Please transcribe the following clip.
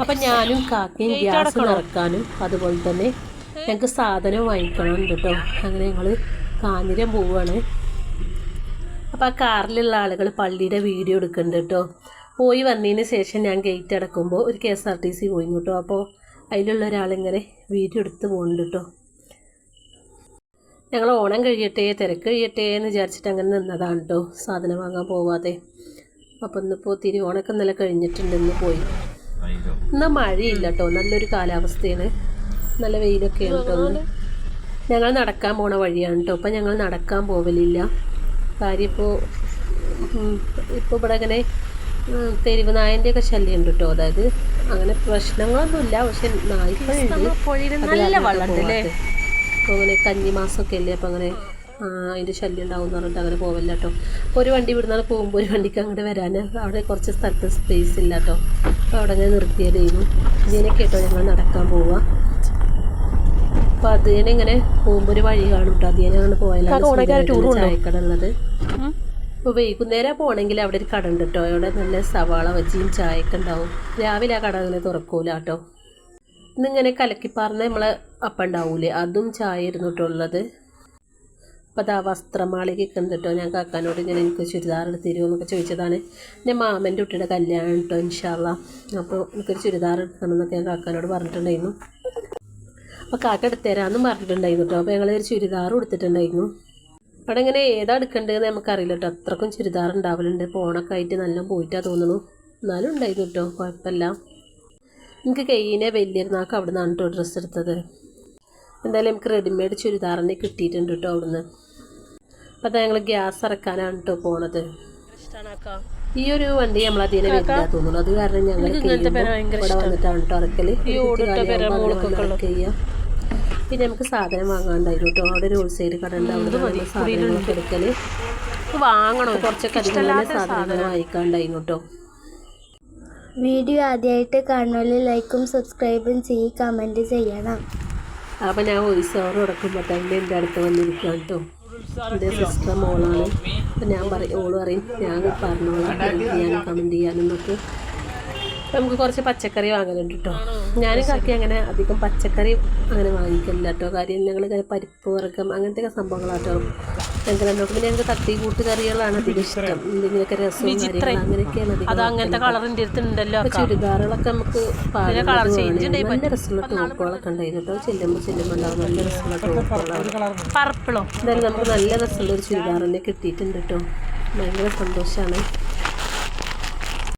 അപ്പം ഞാനും കാക്കയും ഗ്യാസ് നിറക്കാനും അതുപോലെ തന്നെ ഞങ്ങൾക്ക് സാധനം വാങ്ങിക്കണം കേട്ടോ. അങ്ങനെ ഞങ്ങൾ കാഞ്ഞിരം പോവുകയാണ് അപ്പോൾ ആ കാറിലുള്ള ആളുകൾ പള്ളിയുടെ വീഡിയോ എടുക്കുന്നുണ്ട് കേട്ടോ. പോയി വന്നതിന് ശേഷം ഞാൻ ഗേറ്റ് അടക്കുമ്പോൾ ഒരു K S R T C പോയി കേട്ടോ. അപ്പോൾ അതിലുള്ള ഒരാളിങ്ങനെ വീഡിയോ എടുത്ത് പോകുന്നുണ്ട് കേട്ടോ. ഞങ്ങൾ ഓണം കഴിയട്ടെ തിരക്ക് കഴിയട്ടെ എന്ന് വിചാരിച്ചിട്ട് അങ്ങനെ നിന്നതാണ് കേട്ടോ. സാധനം വാങ്ങാൻ പോവാതെ. അപ്പം ഇന്നിപ്പോൾ തിരി ഇന്നലെ കഴിഞ്ഞിട്ടുണ്ട് കഴിഞ്ഞിട്ടുണ്ടെന്ന് പോയി. ഇന്ന് മഴയില്ല കേട്ടോ നല്ലൊരു കാലാവസ്ഥയാണ്. നല്ല വെയിലൊക്കെയാണ് കേട്ടോ ഞങ്ങൾ നടക്കാൻ പോണ വഴിയാണ് കേട്ടോ ഇപ്പം ഞങ്ങൾ നടക്കാൻ പോവലില്ല. കാര്യം ഇപ്പോൾ ഇപ്പോൾ ഇവിടെ അങ്ങനെ തെരുവ് നായന്റെ ഒക്കെ ശല്യം ഉണ്ട് കേട്ടോ അതായത് അങ്ങനെ പ്രശ്നങ്ങളൊന്നുമില്ല പക്ഷെ നായ്ക്കളുണ്ട് അപ്പോൾ അങ്ങനെ കഞ്ഞി മാസമൊക്കെ അല്ലേ? അപ്പോൾ അങ്ങനെ അതിന്റെ ശല്യം ഉണ്ടാവും എന്ന് പറഞ്ഞിട്ട് അങ്ങനെ പോവില്ല കേട്ടോ ഒരു വണ്ടി ഇവിടുന്ന് പോകുമ്പോൾ ഒരു വണ്ടിക്ക് അങ്ങോട്ട് വരാൻ അവിടെ കുറച്ച് സ്ഥലത്ത് സ്പേസ് ഇല്ല കേട്ടോ അപ്പോൾ അവിടെ അങ്ങനെ നിർത്തിയതായിരുന്നു ഇതിനെ കേട്ടോ ഞങ്ങൾ നടക്കാൻ പോവുക. അപ്പോൾ അതിനെ ഇങ്ങനെ പോകുമ്പോൾ ഒരു വഴി കാണും കേട്ടോ അതിനെ അങ്ങനെ പോയാലാണ് ചായക്കട ഉള്ളത്. ഇപ്പോൾ വൈകുന്നേരം പോകണമെങ്കിൽ അവിടെ ഒരു കട ഉണ്ട് കേട്ടോ അവിടെ നല്ല സവാള വച്ചിയും ചായക്ക ഉണ്ടാവും. രാവിലെ ആ കട അങ്ങനെ തുറക്കൂല കേട്ടോ ഇന്നിങ്ങനെ കലക്കിപ്പാറിന് നമ്മളെ അപ്പം ഉണ്ടാവൂലേ? അതും ചായ ഉള്ളത്. അപ്പോൾ അതാ വസ്ത്രമാളികയൊക്കെ ഉണ്ട് കേട്ടോ. ഞാൻ കാക്കാനോട് ഇങ്ങനെ എനിക്ക് ചുരിദാർ എടുത്തിരുമോ എന്നൊക്കെ ചോദിച്ചതാണ്. ഞാൻ മാമന്റെ കുട്ടിയുടെ കല്യാണം കേട്ടോ ഇൻഷാല്ല അപ്പോൾ എനിക്കൊരു ചുരിദാർ എടുക്കണം എന്നൊക്കെ ഞാൻ കാക്കാനോട് പറഞ്ഞിട്ടുണ്ടായിരുന്നു. അപ്പോൾ കാക്ക എടുത്തരാമെന്നും പറഞ്ഞിട്ടുണ്ടായിരുന്നു കേട്ടോ. അപ്പോൾ ഞങ്ങൾ ഒരു ചുരിദാർ കൊടുത്തിട്ടുണ്ടായിരുന്നു. അവിടെ ഇങ്ങനെ ഏതാ എടുക്കേണ്ടതെന്ന് നമുക്കറിയില്ല കേട്ടോ. അത്രക്കും ചുരിദാർ ഉണ്ടാവലുണ്ട്. പോണൊക്കെ ആയിട്ട് നല്ല പോയിട്ടാ തോന്നുന്നു. എന്നാലും ഉണ്ടായിരുന്നു കേട്ടോ. കുഴപ്പമില്ല. എനിക്ക് കയ്യിനെ വലിയൊരുന്നാൾക്ക് അവിടെ നിന്നാണ് കേട്ടോ ഡ്രസ്സ് എടുത്തത്. എന്തായാലും നമുക്ക് റെഡിമെയ്ഡ് ചുരിദാർ തന്നെ കിട്ടിയിട്ടുണ്ട് കേട്ടോ അവിടുന്ന്. അപ്പം അതാ ഞങ്ങൾ ഗ്യാസ് ഇറക്കാനാണ് കേട്ടോ പോണത്. ഈ ഒരു വണ്ടി നമ്മൾ അതിനെ വരില്ല തോന്നുന്നു. അത് കാരണം ഞങ്ങൾ ഇവിടെ വന്നിട്ടാണ് കേട്ടോ ഇറക്കൽ പിന്നെ നമുക്ക് സാധനം വാങ്ങാണ്ടായിരുന്നു കേട്ടോ അവിടെ ഒരു ഹോൾസെയിൽ കട ഉണ്ട് അവിടെ നിന്ന് സാധനങ്ങളൊക്കെ എടുക്കൽ. വാങ്ങണം. കുറച്ചൊക്കെ അധികം സാധനങ്ങൾ വാങ്ങിക്കാണ്ടായിരുന്നു കേട്ടോ വീഡിയോ ആദ്യമായിട്ട് കാണുന്നവർ ലൈക്കും സബ്സ്ക്രൈബും ചെയ്യും കമന്റ് ചെയ്യണം. അപ്പം ഞാൻ വോയിസ് ഓവർ കൊടുക്കുമ്പോൾ തന്നെ എന്റെ അടുത്ത് വന്നിരിക്കാം കേട്ടോ. എന്റെ സിസ്റ്റർ മോളാണ്. അപ്പം ഞാൻ പറയും ഓൾ പറയും ഞാൻ പറഞ്ഞോളാം കമന്റ് ചെയ്യാനും അപ്പം നമുക്ക് കുറച്ച് പച്ചക്കറി വാങ്ങലുണ്ട് കേട്ടോ ഞാനും കാക്കി അങ്ങനെ അധികം പച്ചക്കറി അങ്ങനെ വാങ്ങിക്കില്ല കേട്ടോ കാര്യം ഞങ്ങൾ ഇങ്ങനെ പരിപ്പ് വർഗം അങ്ങനത്തെ സംഭവങ്ങളാട്ടോ. ഞങ്ങൾക്ക് രണ്ടോട്ട് പിന്നെ ഞങ്ങൾക്ക് തട്ടി കൂട്ട് കറികളാണ് അധികം ഇഷ്ടം. എന്തെങ്കിലുമൊക്കെ രസവും അങ്ങനെയൊക്കെയാണ് അങ്ങനത്തെ കളർ ഇപ്പൊ ചുരിദാറുകളൊക്കെ നമുക്ക് നല്ല രസമുള്ള ടോപ്പുകളൊക്കെ ഉണ്ടായിരുന്നു കേട്ടോ ചെല്ലുമ്പോൾ ചെല്ലുമ്പോൾ ഉണ്ടാവും. നല്ല രസമുള്ള ടോപ്പുകളാണ്. എന്തായാലും നമുക്ക് നല്ല രസമുള്ള ഒരു ചുരിദാർ തന്നെ കിട്ടിയിട്ടുണ്ട് കേട്ടോ ഭയങ്കര സന്തോഷമാണ്